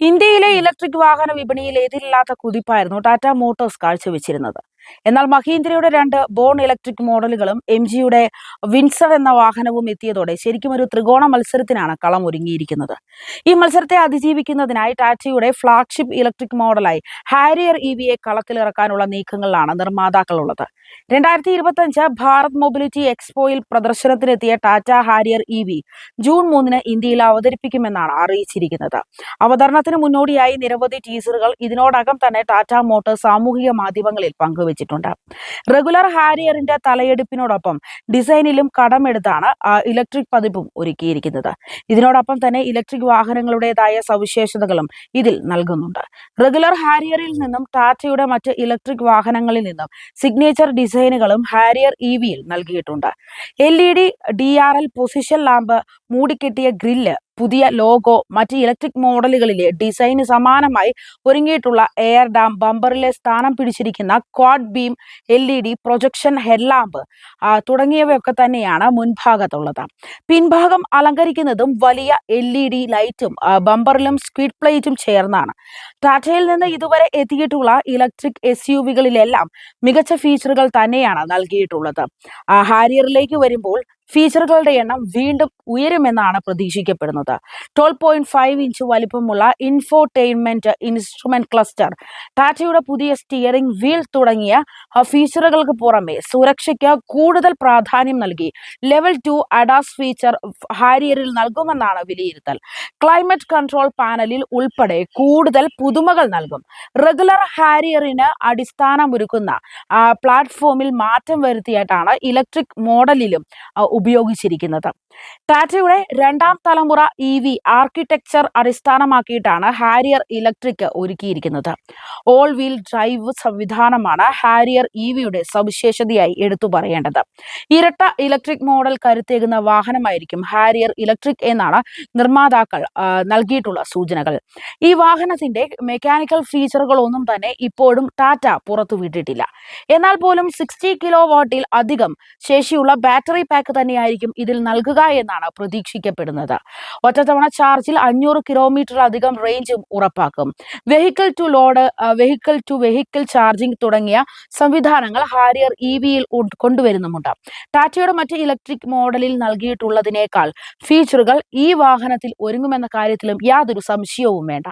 ഇന്ത്യയിലെ ഇലക്ട്രിക് വാഹന വിപണിയിൽ എതിരില്ലാത്ത കുതിപ്പായിരുന്നു ടാറ്റ മോട്ടോഴ്സ് കാഴ്ചവെച്ചിരുന്നത്. എന്നാൽ മഹീന്ദ്രയുടെ രണ്ട് ബോൺ ഇലക്ട്രിക് മോഡലുകളും എം ജിയുടെ വിൻസർ എന്ന വാഹനവും എത്തിയതോടെ ശരിക്കും ഒരു ത്രികോണ മത്സരത്തിനാണ് കളം ഒരുങ്ങിയിരിക്കുന്നത്. ഈ മത്സരത്തെ അതിജീവിക്കുന്നതിനായി ടാറ്റയുടെ ഫ്ളാഗ്ഷിപ്പ് ഇലക്ട്രിക് മോഡലായി ഹാരിയർ ഇ വിയെ കളത്തിലിറക്കാനുള്ള നീക്കങ്ങളിലാണ് നിർമ്മാതാക്കളുള്ളത്. രണ്ടായിരത്തി ഇരുപത്തഞ്ച് ഭാരത് മൊബിലിറ്റി എക്സ്പോയിൽ പ്രദർശനത്തിനെത്തിയ Tata Harrier E V June മൂന്നിന് ഇന്ത്യയിൽ അവതരിപ്പിക്കുമെന്നാണ് അറിയിച്ചിരിക്കുന്നത്. അവതരണത്തിന് മുന്നോടിയായി നിരവധി ടീസറുകൾ ഇതിനോടകം തന്നെ ടാറ്റ മോട്ടോർ സാമൂഹിക മാധ്യമങ്ങളിൽ പങ്കുവച്ചിട്ടുണ്ട് റെഗുലർ ഹാരിയറിന്റെ തലയെടുപ്പിനോടൊപ്പം ഡിസൈനിലും കടമെടുത്താണ് ഇലക്ട്രിക് പതിപ്പും ഒരുക്കിയിരിക്കുന്നത്. ഇതിനോടൊപ്പം തന്നെ ഇലക്ട്രിക് വാഹനങ്ങളുടേതായ സവിശേഷതകളും ഇതിൽ നൽകുന്നുണ്ട്. റെഗുലർ ഹാരിയറിൽ നിന്നും ടാറ്റയുടെ മറ്റ് ഇലക്ട്രിക് വാഹനങ്ങളിൽ നിന്നും സിഗ്നേച്ചർ ഡിസൈനുകളും ഹാരിയർ ഇ വിയിൽ നൽകിയിട്ടുണ്ട്. L E D D R L position lamp മൂടിക്കെട്ടിയ grille പുതിയ ലോഗോ മറ്റ് ഇലക്ട്രിക് മോഡലുകളിലെ ഡിസൈന് സമാനമായി ഒരുങ്ങിയിട്ടുള്ള എയർ ഡാം ബമ്പറിലെ സ്ഥാനം പിടിച്ചിരിക്കുന്ന quad beam L E D projection headlamp തുടങ്ങിയവയൊക്കെ തന്നെയാണ് മുൻഭാഗത്തുള്ളത്. പിൻഭാഗം അലങ്കരിക്കുന്നതും വലിയ എൽ ഇ ഡി ലൈറ്റും ബമ്പറിലും സ്ക്വിഡ് പ്ലേറ്റും ചേർന്നാണ്. ടാറ്റയിൽ നിന്ന് ഇതുവരെ എത്തിയിട്ടുള്ള ഇലക്ട്രിക് എസ് യു വികളിലെല്ലാം മികച്ച ഫീച്ചറുകൾ തന്നെയാണ് നൽകിയിട്ടുള്ളത്. ഹാരിയറിലേക്ക് വരുമ്പോൾ ഫീച്ചറുകളുടെ എണ്ണം വീണ്ടും ഉയരുമെന്നാണ് പ്രതീക്ഷിക്കപ്പെടുന്നത്. ട്വൽവ് പോയിന്റ് ഫൈവ് ഇഞ്ച് വലിപ്പമുള്ള ഇൻഫോർടൈൻമെന്റ് ഇൻസ്ട്രുമെന്റ് ക്ലസ്റ്റർ ടാറ്റയുടെ പുതിയ സ്റ്റിയറിംഗ് വീൽ തുടങ്ങിയ ഫീച്ചറുകൾക്ക് പുറമെ സുരക്ഷയ്ക്ക് കൂടുതൽ പ്രാധാന്യം നൽകി. ലെവൽ ടു അഡാസ് ഫീച്ചർ ഹാരിയറിൽ നൽകുമെന്നാണ് വിലയിരുത്തൽ. ക്ലൈമറ്റ് കൺട്രോൾ പാനലിൽ ഉൾപ്പെടെ കൂടുതൽ പുതുമകൾ നൽകും. റെഗുലർ ഹാരിയറിന് അടിസ്ഥാനമൊരുക്കുന്ന പ്ലാറ്റ്ഫോമിൽ മാറ്റം വരുത്തിയിട്ടാണ് ഇലക്ട്രിക് മോഡലിലും ഉപയോഗിച്ചിരിക്കുന്നത്. ടാറ്റയുടെ രണ്ടാം തലമുറ ഇ വി ആർക്കിടെക്ചർ അടിസ്ഥാനമാക്കിയിട്ടാണ് ഹാരിയർ ഇലക്ട്രിക് ഒരുക്കിയിരിക്കുന്നത്. ഓൾ വീൽ ഡ്രൈവ് സംവിധാനമാണ് ഹാരിയർ ഇ വിയുടെ സവിശേഷതയായി എടുത്തു പറയേണ്ടത്. ഇരട്ട ഇലക്ട്രിക് മോഡൽ കരുത്തേകുന്ന വാഹനമായിരിക്കും ഹാരിയർ ഇലക്ട്രിക് എന്നാണ് നിർമ്മാതാക്കൾ നൽകിയിട്ടുള്ള സൂചനകൾ. ഈ വാഹനത്തിന്റെ മെക്കാനിക്കൽ ഫീച്ചറുകളൊന്നും തന്നെ ഇപ്പോഴും ടാറ്റ പുറത്തുവിട്ടിട്ടില്ല. എന്നാൽ പോലും സിക്സ്റ്റി കിലോ വാട്ടിൽ അധികം ശേഷിയുള്ള ബാറ്ററി പാക്ക് തന്നെയായിരിക്കും ഇതിൽ നൽകുക എന്നാണ് പ്രതീക്ഷിക്കപ്പെടുന്നത്. ഒറ്റത്തവണ ചാർജിൽ അഞ്ഞൂറ് കിലോമീറ്റർ അധികം റേഞ്ചും ഉറപ്പാക്കും. Vehicle to load vehicle to vehicle charging തുടങ്ങിയ സംവിധാനങ്ങൾ ഹാരിയർ ഇ വിയിൽ കൊണ്ടുവരുന്നുമുണ്ട്. ടാറ്റയുടെ മറ്റ് ഇലക്ട്രിക് മോഡലിൽ നൽകിയിട്ടുള്ളതിനേക്കാൾ ഫീച്ചറുകൾ ഈ വാഹനത്തിൽ ഒരുങ്ങുമെന്ന കാര്യത്തിലും യാതൊരു സംശയവും വേണ്ട.